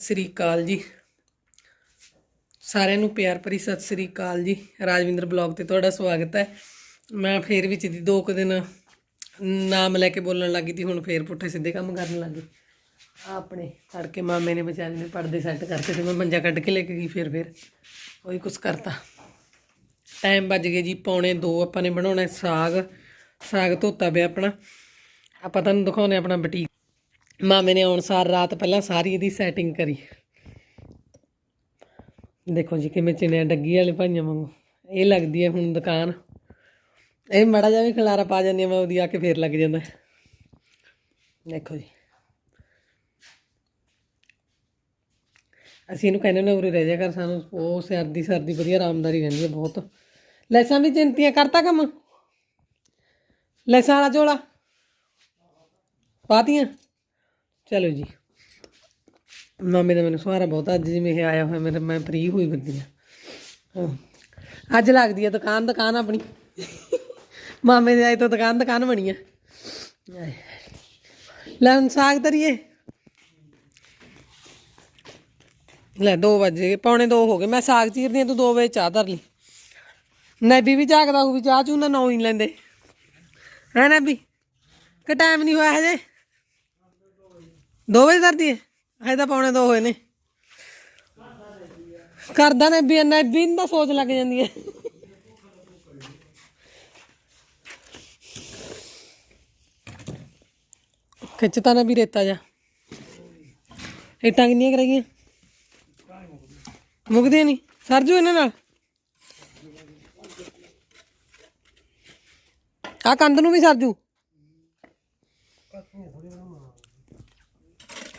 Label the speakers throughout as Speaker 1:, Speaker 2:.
Speaker 1: ਸ੍ਰੀ ਅਕਾਲ ਜੀ। ਸਾਰਿਆਂ ਨੂੰ ਪਿਆਰ ਭਰੀ ਸਤਿ ਸ੍ਰੀ ਅਕਾਲ ਜੀ। ਰਾਜਵਿੰਦਰ ਬਲੌਗ ਤੇ ਤੁਹਾਡਾ ਸਵਾਗਤ ਹੈ। ਮੈਂ ਫੇਰ ਵਿੱਚ ਦੀ ਦੋ ਕੁ ਦਿਨ ਨਾਮ ਲੈ ਕੇ ਬੋਲਣ ਲੱਗੀ ਤੀ, ਹੁਣ ਫੇਰ ਪੁੱਠੇ ਸਿੱਧੇ ਕੰਮ ਕਰਨ ਲੱਗੀ। ਆਹ ਆਪਣੇ ਤੜਕੇ ਮਾਮੇ ਨੇ ਵਿਚਾਰੇ ਨੇ ਪਰਦੇ ਸੈੱਟ ਕਰਕੇ ਤੇ ਮੈਂ ਮੰਜਾ ਕੱਢ ਕੇ ਲੈ ਕੇ ਗਈ ਫੇਰ ਫੇਰ। ਉਹੀ ਕੁਛ ਕਰਤਾ। ਟਾਈਮ ਵੱਜ ਗਏ ਜੀ, ਪੌਣੇ 2 ਆਪਾਂ ਨੇ ਬਣਾਉਣਾ ਸਾਗ। ਸਾਗ ਧੋਤਾ ਪਿਆ ਆਪਣਾ। ਆਪਾਂ ਤੁਹਾਨੂੰ ਦਿਖਾਉਂਦੇ ਹਾਂ ਆਪਣਾ ਬਟੀਕ। ਮਾਮੇ ਨੇ ਅਨੁਸਾਰ ਰਾਤ ਪਹਿਲਾਂ ਸਾਰੀ ਇਹਦੀ ਸੈਟਿੰਗ ਕਰੀ। ਦੇਖੋ ਜੀ ਕਿਵੇਂ ਚਿਣਿਆ ਡੱਗੀ ਵਾਲੇ ਭਾਈਆਂ ਵਾਂਗੂ। ਇਹ ਲੱਗਦੀ ਹੈ ਹੁਣ ਦੁਕਾਨ। ਇਹ ਮੜਾ ਜਿਹਾ ਵੀ ਖਲਾਰਾ ਪਾ ਜਾਂਦੀ ਮੈਂ, ਉਹਦੀ ਆ ਕੇ ਫੇਰ ਲੱਗ ਜਾਂਦਾ। ਦੇਖੋ ਜੀ। ਅਸੀਂ ਇਹਨੂੰ ਕਹਿੰਦੇ ਨੇ ਉਰੇ ਰਹਿ ਜਾ ਕਰ ਸਾਨੂੰ। ਉਹ ਸਰਦੀ ਸਰਦੀ ਵਧੀਆ ਆਰਾਮਦਾਰੀ ਰਹਿੰਦੀ ਹੈ ਬਹੁਤ। ਲੈਸਾਂ ਵੀ ਚਿੰਤੀਆਂ ਕਰਤਾ ਕੰਮ? ਲੈਸਾਂ ਵਾਲਾ ਝੋਲਾ? ਪਾਤੀਆਂ? ਚਲੋ ਜੀ। ਮਾਮੇ ਦਾ ਮੈਨੂੰ ਸਹਾਰਾ ਬਹੁਤ ਅੱਜ ਜਿਵੇਂ ਇਹ ਆਇਆ ਹੋਇਆ, ਮੇਰੇ ਮੈਂ ਫ੍ਰੀ ਹੋਈ ਫਿਰਦੀ ਹਾਂ। ਅੱਜ ਲੱਗਦੀ ਆ ਦੁਕਾਨ ਦੁਕਾਨ ਆਪਣੀ। ਮਾਮੇ ਦੇ ਆਏ ਤੋਂ ਦੁਕਾਨ ਦੁਕਾਨ ਬਣੀ ਹੈ ਲੈ ਹੁਣ ਸਾਗ ਤਰੀਏ ਲੈ 2 ਵਜੇ ਪੌਣੇ 2 ਹੋ ਗਏ। ਮੈਂ ਸਾਗ ਚੀਰਦੀ ਹਾਂ ਤੂੰ 2 ਵਜੇ ਚਾਹ ਧਰ ਲਈ। ਨੈਬੀ ਵੀ ਜਾਗਦਾ ਉਹ ਵੀ ਚਾਹ ਚੂਨਾ ਨਾ ਨੌ ਹੀ ਨੀ ਲੈਂਦੇ। ਹੈ ਨੈਬੀ? ਕਿ ਟਾਈਮ ਨਹੀਂ ਹੋਇਆ ਹਜੇ? 2 ਵਜੇ ਸਰਦੀ ਹੈ ਹਜੇ ਤਾਂ ਪੌਣੇ 2 ਹੋਏ ਨੇ। ਕਰਦਾ ਨੇ ਵੀ ਨੈਬੀ ਦਾ ਸੋਚ ਲੱਗ ਜਾਂਦੀ ਹੈ ਖਿੱਚਤਾ ਨਾ ਵੀ ਰੇਤਾ ਜਾ। ਇਹ ਟੰਗਨੀਆਂ ਕਰਾਈਆਂ ਮੁੱਕਦੀਆਂ ਨਹੀਂ। ਸਰਜੂ ਇਹਨਾਂ ਨਾਲ। ਆ ਕੰਧ ਨੂੰ ਵੀ ਸਰਜੂ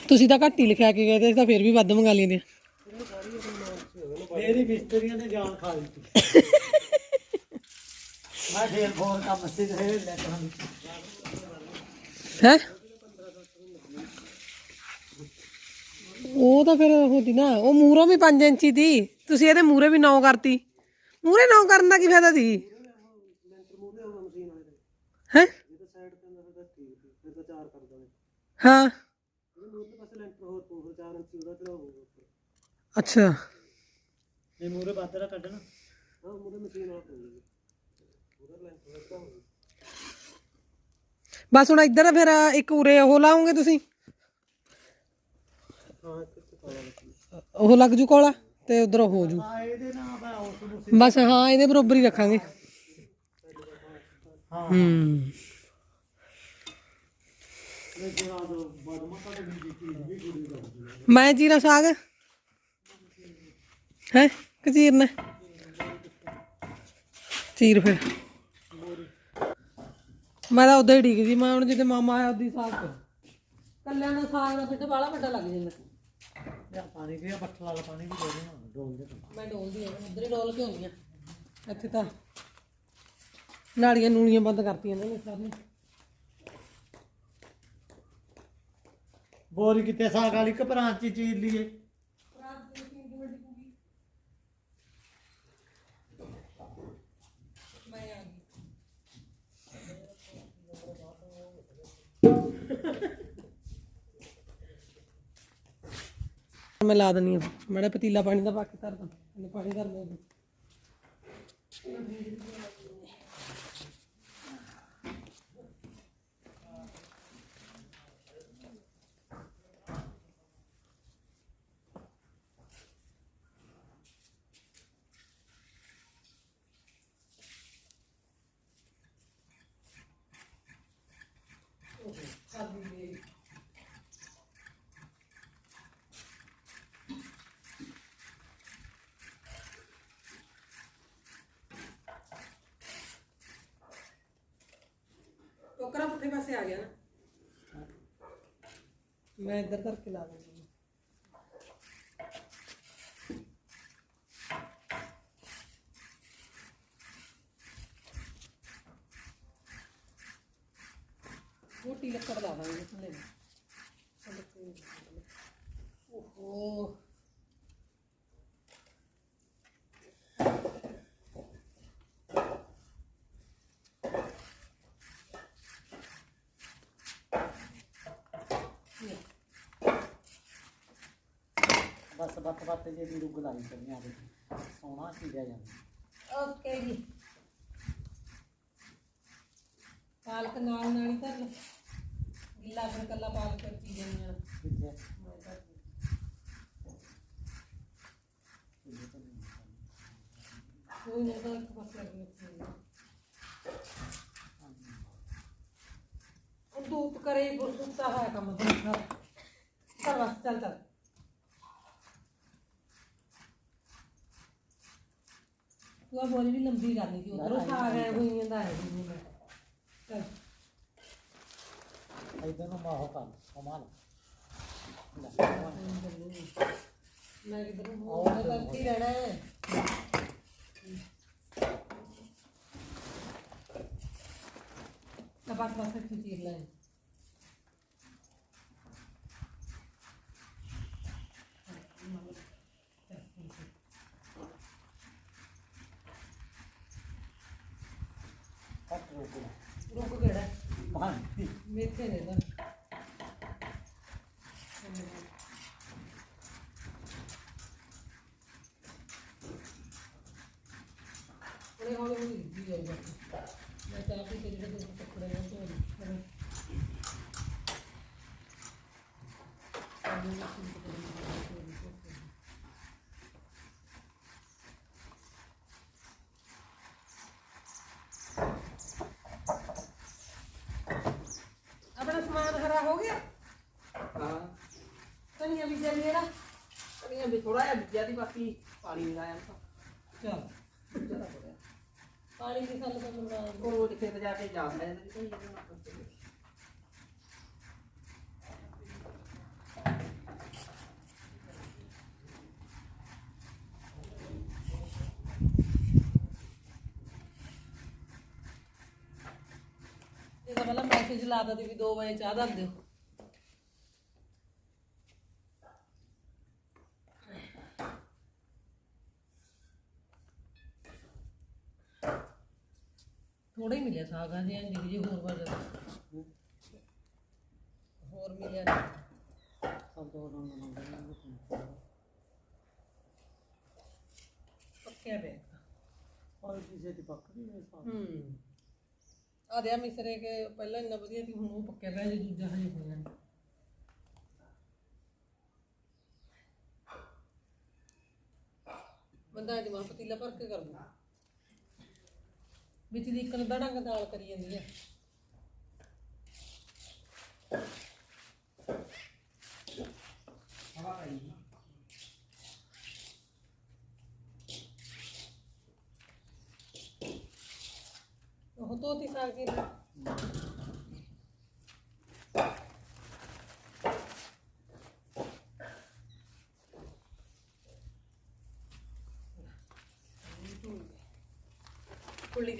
Speaker 1: ਤੁਸੀਂ ਤਾਂ ਘੱਟ ਹੀ ਲਿਖਿਆ ਕੇ ਗਏ ਤੇ ਅਸੀਂ ਤਾਂ ਫਿਰ ਵੀ ਵੱਧ ਮੰਗਾ ਲਈਆਂ
Speaker 2: ਮੇਰੀ ਮਿਸਤਰੀਆਂ ਨੇ ਜਾਨ ਖਾ ਦਿੱਤੀ। ਮੈਂ ਫੇਰ ਫੋਨ ਕੰਮ ਸੇ ਰਹੇ ਲੈ ਕਰਾਂ
Speaker 1: ਹੈ? ਉਹ ਤਾਂ ਫਿਰ ਹੁੰਦੀ ਨਾ ਉਹ ਮੂਰੋਂ ਵੀ 5 ਇੰਚੀ ਦੀ ਤੁਸੀਂ ਇਹਦੇ ਮੂਰੇ ਵੀ 9 ਕਰਤੀ। ਮੂਰੇ 9 ਕਰਨ ਦਾ ਕੀ ਫਾਇਦਾ ਸੀ? ਹੈ? ਹਾਂ। ਅੱਛਾ।
Speaker 2: ਇਹ ਮੂਰੇ ਬਾਦਰਾ ਕੱਢਣਾ
Speaker 1: ਬਸ ਹੁਣ ਇੱਧਰ ਫਿਰ ਇੱਕ ਉਰੇ ਉਹ ਲਾਉਂਗੇ ਤੁਸੀਂ? ਉਹ ਲੱਗ ਜੂ ਕੋਲਾ ਤੇ ਉਧਰ ਹੋ ਜੂ।
Speaker 2: ਆ
Speaker 1: ਬਸ ਹਾਂ ਇਹਦੇ ਬਰੋਬਰ ਹੀ ਰੱਖਾਂਗੇ।
Speaker 2: ਹਾਂ।
Speaker 1: ਹੂੰ। ਮੈਂ ਜੀਰਾ ਸਾਗ। ਹੈ? ਕਚੀਰਨਾ ਚੀਰ ਫਿਰ। ਮੈਂ ਤਾਂ ਉਦਾਂ ਹੀ ਢੀਕ ਜੀ ਮੈਂ ਹੁਣ ਜਿੱਦੇ ਮਾਮਾ ਆਇਆ ਉਦੀ ਸਾਗ ਕਰ ਕੱਲਿਆਂ ਦਾ ਸਾਗ ਦਾ ਪਿੱਠ ਬਾਲਾ ਵੱਡਾ ਲੱਗ ਜਾਂਦਾ।
Speaker 2: ਪਾਣੀ ਪਿਆ ਬੱਠਲ ਵਾਲਾ ਪਾਣੀ ਵੀ ਦੇ ਦੇਣਾ ਡੋਲ ਦੇ।
Speaker 1: ਮੈਂ ਡੋਲਦੀ ਆ ਉਧਰ ਹੀ ਡੋਲ ਕੇ ਆਉਂਦੀ ਆ। ਇੱਥੇ ਤਾਂ ਨਾਲੀਆਂ ਨੂਲੀਆਂ ਬੰਦ ਕਰਤੀਆਂ ਨੇ ਸਰ
Speaker 2: ਬੋਰੀ ਕਿਤੇ ਸਾਗ ਵਾਲੀ ਕਪਰਾਂ ਚ ਚੀਰ ਲਈਏ?
Speaker 1: ਮੈਂ ਲਾ ਦਿੰਨੀ ਆ ਮੈਡਾ ਪਤੀਲਾ ਪਾਣੀ ਦਾ ਬਾਕੀ ਕੇ ਧਰ ਦਾਂ ਪਾਣੀ ਧਰ ਦੇ ਟੋਕਰਾ ਪੁੱਠੇ ਪਾਸੇ ਆ ਗਿਆ ਨਾ ਮੈਂ ਇੱਧਰ ਧਰ ਕੇ ਲਾ ਦਿੰਦੀ ਮੋਟੀ ਲੱਕੜ ਲਾ ਦਾਂਗੇ ਥੱਲੇ ਨੂੰ ਓਹੋ
Speaker 2: ਬਸ ਬੱਤ ਬੱਤ ਜੇ ਦੀ ਰੁੱਗ ਲਾਈ ਚੱਲੀਆਂ ਦੇ ਸੋਹਣਾ ਚੀਜ਼ਾ ਜਾਂਦਾ
Speaker 1: ਓਕੇ ਜੀ। ਪਾਲਕ ਨਾਲ ਨਾਲ ਹੀ ਧਰ ਲਓ। ਗਿੱਲਾ ਫਿਰ ਕੱਲਾ ਪਾਲਕ ਕਰ ਚੀਜ਼ ਨਹੀਂ ਆ
Speaker 2: ਕਿੱਥੇ
Speaker 1: ਕੋਈ ਨਹੀਂ ਤਾਂ ਇੱਕ ਪਾਸੇ ਲੱਗ ਗਿਆ ਉਹ ਦੂਤ ਕਰੇ ਬੁਰਦੂਤਾ ਹੈ ਕੰਮ ਦਾ ਚੱਲ ਬਸ ਚੱਲ ਚੱਲ। ਤੂੰ ਆ ਬੋਲੀ ਵੀ ਲੰਬੀ ਕਰਨੀ ਸੀ ਉਧਰੋਂ ਸਾਗ ਹੈ ਹੋਈਆਂ ਦਾ ਹੈ ਨਹੀਂ ਮੈਂ ਚੱਲ।
Speaker 2: ਇਧਰ ਨੂੰ ਮਾਹੋ ਕਰ ਕਮਾਲ
Speaker 1: ਮੈਂ ਕਿਧਰ ਮੈਂ ਕਰਤੀ ਰਹਿਣਾ ਹੈ। ਤਾਂ ਬਸ ਬਸ ਚੀਰ ਲੈ
Speaker 2: ਕੱਟ ਰੁੱਗ
Speaker 1: ਰੁਕ ਕਿਹੜਾ
Speaker 2: ਪਾਣੀ
Speaker 1: ਮੇਥੇ ਨੇ ਤਾਂ ਉਹਨੇ ਹੌਲੀ ਹੌਲੀ ਰਿੱਝੀ ਜਾਊਗਾ ਮੈਂ ਚਾਹ ਪੀ ਕੇ ਜਿਹੜੇ ਕੱਪੜੇ ਨੇ ਧੋ ਲਏ ਆਪਣਾ ਸਮਾਨ ਹਰਾ ਹੋ ਗਿਆ
Speaker 3: ਹਾਂ
Speaker 1: ਧਨੀਆ ਵੀ ਚੱਲ ਜਿਹੜਾ
Speaker 3: ਕਣੀਆਂ ਵੀ ਥੋੜਾ ਜਿਹਾ ਬੀਜਿਆ ਦੀ ਬਾਕੀ ਪਾਣੀ ਤਾਂ
Speaker 1: ਚਲ।
Speaker 3: ਜ਼ਿਆਦਾ।
Speaker 1: ਪਾਣੀ ਦੀ ਖੱਲ ਤੋਂ ਬਣਾ
Speaker 3: ਉਹ ਰੋਜ਼ ਖੇਤ ਜਾ ਕੇ ਜੀ ਕੋਈ ਇਹਦੇ
Speaker 1: ਪਹਿਲਾਂ ਮੈਸੇਜ ਲਾ ਦਿੰਦੀ ਵੀ 2 ਵਜੇ ਚਾਹ ਧਰ ਦਿਓ ਥੋੜਾ ਹੀ ਮਿਲਿਆ ਸਾਗ ਆ ਜੀ ਜੀ ਹੋਰ ਵਾਰ ਹੋਰ ਮਿਲਿਆ ਨੀ।
Speaker 2: ਸਭ ਤੋਂ ਰੰਗ ਮੰਗਦੇ
Speaker 1: ਪੱਕਿਆ ਪਿਆ
Speaker 2: ਔਰ ਕਿਸੇ ਦੀ ਪੱਕਦੀ ਹੈ
Speaker 1: ਆ ਦਿਆ ਮਿਸਰੇ ਕੇ ਪਹਿਲਾਂ ਇੰਨਾ ਵਧੀਆ ਸੀ ਹੁਣ ਉਹ ਪੱਕਿਆ ਪਿਆ ਜੇ ਦੂਜਾ ਹਜੇ ਹੋਇਆ ਨਹੀਂ। ਬੰਦਾ ਮਾਂ ਪਤੀਲਾ ਭਰ ਕੇ ਕਰ ਦੂੰ ਵਿੱਚ ਦੀ ਇੱਕ ਨਦਾ ਡੰਗ ਦਾਲ ਕਰੀ ਜਾਂਦੀ ਹੈ ਉਹ ਤੋਤੀ ਸਾਗ ਦੀ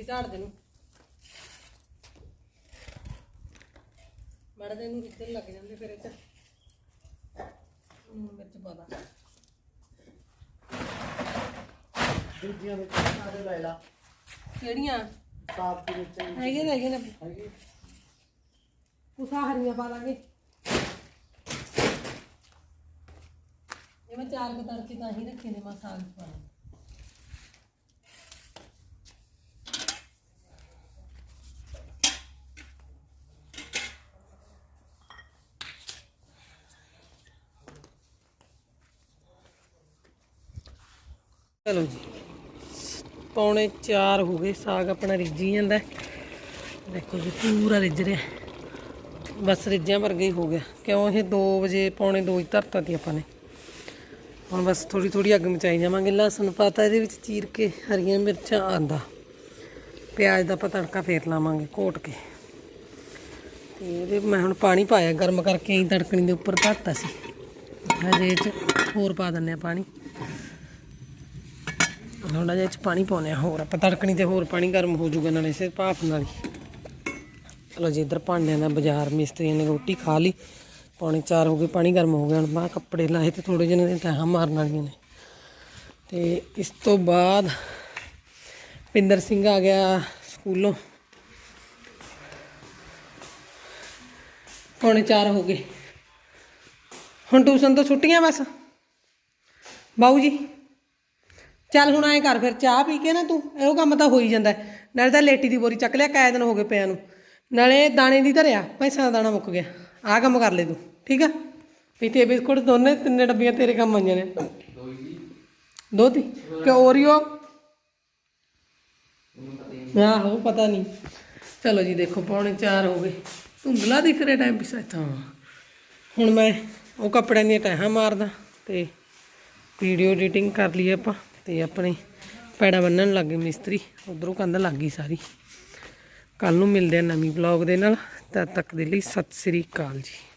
Speaker 1: ਝਾੜ ਦੇ ਨੂੰ। ਮੜ ਦੇ ਨੂੰ ਰਿੱਤੇ ਲੱਗ ਜਾਂਦੇ ਫਿਰ ਚ। ਹੂੰ ਵਿੱਚ ਪਤਾ
Speaker 2: ਦੂਜੀਆਂ ਵਿੱਚ ਸਾਰੇ ਲੈ ਲਾ।
Speaker 1: ਕਿਹੜੀਆਂ?
Speaker 2: ਸਾਫ਼ ਦੇ ਵਿੱਚ
Speaker 1: ਹੈਗੇ ਨੇ ਹੈਗੇ ਨੇ।
Speaker 2: ਹੈਗੀ।
Speaker 1: ਕੁਸਾ ਹਰੀਆਂ ਪਾ ਲਾਂਗੇ ਇਹ ਮੈਂ ਚਾਰ ਕੁ ਤੜਕੇ ਤਾਂ ਹੀ ਰੱਖੇ ਨੇ ਮੈਂ ਸਾਗ ਚਲੋ ਜੀ। ਪੌਣੇ 4 ਹੋ ਗਏ, ਸਾਗ ਆਪਣਾ ਰਿੱਝੀ ਜਾਂਦਾ। ਦੇਖੋ ਜੀ, ਪੂਰਾ ਰਿੱਝ ਰਿਹਾ। ਬਸ ਰਿੱਝਿਆਂ ਵਰਗਾ ਹੀ ਹੋ ਗਿਆ। ਕਿਉਂ ਇਹ 2 ਵਜੇ, ਪੌਣੇ 2 ਹੀ ਧਰਤਾ ਤੀ ਆਪਾਂ ਨੇ। ਹੁਣ ਬਸ ਥੋੜੀ ਥੋੜੀ ਅੱਗ ਮਚਾਈ ਜਾਵਾਂਗੇ। ਲਸਣ ਪਾਤਾ, ਇਹਦੇ ਵਿੱਚ ਚੀਰ ਕੇ ਹਰੀਆਂ ਮਿਰਚਾਂ, ਆਂਦਾ। ਪਿਆਜ਼ ਦਾ ਆਪਾਂ ਤੜਕਾ ਫੇਰ ਲਾਵਾਂਗੇ, ਘੋਟ ਕੇ। ਤੇ ਇਹਦੇ ਮੈਂ ਹੁਣ ਪਾਣੀ ਪਾਇਆ, ਗਰਮ ਕਰਕੇ ਅਸੀਂ ਤੜਕਣੀ ਦੇ ਉੱਪਰ ਧਰਤਾ ਸੀ। ਹਜੇ ਚ ਹੋਰ ਪਾ ਦਿੰਨੇ ਆ ਪਾਣੀ। ਥੋੜਾ ਜਿਹਾ ਇਹ ਚ ਪਾਣੀ ਪਾਉਨੇ ਆ, ਹੋਰ ਆਪਾਂ ਤੜਕਣੀ ਤੇ ਹੋਰ ਪਾਣੀ ਗਰਮ ਹੋ ਜਾਊਗਾ ਨਾਲੇ ਸੇ ਭਾਫ ਨਾਲ ਹੀ। ਚਲੋ ਜੀ, ਇੱਧਰ ਭਾਂਡਿਆਂ ਦਾ ਬਾਜ਼ਾਰ ਮਿਸਤਰੀਆਂ ਨੇ ਰੋਟੀ ਖਾ ਲਈ। ਪੌਣੇ 4 ਹੋ ਗਏ, ਪਾਣੀ ਗਰਮ ਹੋ ਗਿਆ, ਹੁਣ ਮੈਂ ਕੱਪੜੇ ਲਾਏ ਤੇ ਥੋੜੇ ਜਿਹੇ ਨੇ ਟਾਹਾਂ ਮਾਰਨ ਵਾਲੀਆਂ ਨੇ। ਤੇ ਇਸ ਤੋਂ ਬਾਅਦ ਪਿੰਦਰ ਸਿੰਘ ਆ ਗਿਆ ਸਕੂਲੋਂ। ਪੌਣੇ 4 ਹੋ ਗਏ। ਹੁਣ ਟਿਊਸ਼ਨ ਤੋਂ ਛੁੱਟੀਆਂ ਬਸ। ਬਾਊ ਜੀ। ਚੱਲ ਹੁਣ ਐਂ ਕਰ ਫਿਰ, ਚਾਹ ਪੀ ਕੇ ਨਾ ਤੂੰ, ਇਹੋ ਕੰਮ ਤਾਂ ਹੋ ਹੀ ਜਾਂਦਾ। ਹੈ। ਨਾਲੇ ਤਾਂ ਲੇਟੀ ਦੀ ਬੋਰੀ ਚੱਕ ਲਿਆ, ਕਾਇ ਦਿਨ ਹੋ ਗਏ ਪਿਆ ਨੂੰ। ਨਾਲੇ ਦਾਣੇ ਦੀ ਧਰਿਆ ਪੈਸਾ ਦਾ ਦਾਣਾ ਮੁੱਕ ਗਿਆ। ਆਹ ਕੰਮ ਕਰ ਲੈ ਤੂੰ, ਠੀਕ ਆ? ਵੀ ਤੇ ਬਿਸਕੁਟ ਦੋਨੇ, ਤਿੰਨੇ ਡੱਬੀਆਂ ਤੇਰੇ ਕੰਮ ਆਈਆਂ ਨੇ। ਦੋ ਤੀ ਕਿ ਓਰੀਓ? ਆਹੋ, ਪਤਾ ਨਹੀਂ। ਚਲੋ ਜੀ, ਦੇਖੋ, ਪੌਣੇ 4 ਹੋ ਗਏ। ਧੁੰਦਲਾ ਦਿਖ ਰਿਹਾ ਟਾਈਮ ਪਿਛਾ ਤਾਂ ਹੁਣ ਮੈਂ ਉਹ ਕੱਪੜਿਆਂ ਦੀਆਂ ਟਹਿਾਂ ਮਾਰਦਾ ਤੇ ਵੀਡੀਓ ਐਡੀਟਿੰਗ ਕਰ ਲਈ ਆਪਾਂ। ਤੇ ਆਪਣੇ ਪੈੜਾ ਬੰਨਣ ਲੱਗੇ ਮਿਸਤਰੀ। ਉਧਰੋਂ ਕੰਧ ਲੱਗ ਗਈ ਸਾਰੀ। ਕੱਲ ਨੂੰ ਮਿਲਦੇ ਆ ਨਵੀਂ ਵਲੌਗ ਦੇ ਨਾਲ। ਤਦ ਤੱਕ ਦੇ ਲਈ ਸਤਿ ਸ੍ਰੀ ਅਕਾਲ ਜੀ।